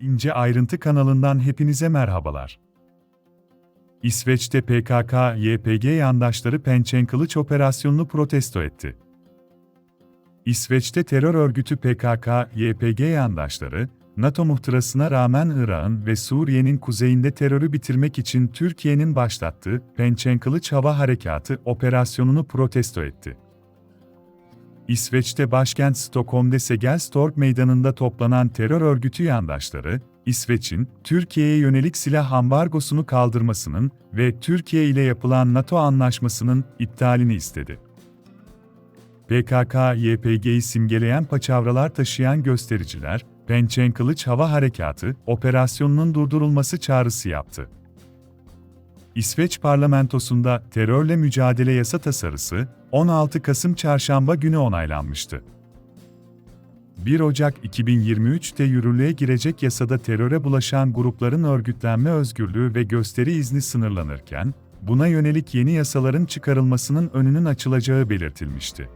İnce Ayrıntı kanalından hepinize merhabalar. İsveç'te PKK-YPG yandaşları Pençen Kılıç operasyonunu protesto etti. İsveç'te terör örgütü PKK-YPG yandaşları, NATO muhtırasına rağmen Irak'ın ve Suriye'nin kuzeyinde terörü bitirmek için Türkiye'nin başlattığı Pençen Kılıç Hava Harekatı operasyonunu protesto etti. İsveç'te başkent Stockholm'de Segelstorp meydanında toplanan terör örgütü yandaşları, İsveç'in Türkiye'ye yönelik silah ambargosunu kaldırmasının ve Türkiye ile yapılan NATO anlaşmasının iptalini istedi. PKK-YPG'yi simgeleyen paçavralar taşıyan göstericiler, Pençen Kılıç Hava Harekatı operasyonunun durdurulması çağrısı yaptı. İsveç parlamentosunda terörle mücadele yasa tasarısı 16 Kasım çarşamba günü onaylanmıştı. 1 Ocak 2023'te yürürlüğe girecek yasada teröre bulaşan grupların örgütlenme özgürlüğü ve gösteri izni sınırlanırken, buna yönelik yeni yasaların çıkarılmasının önünün açılacağı belirtilmişti.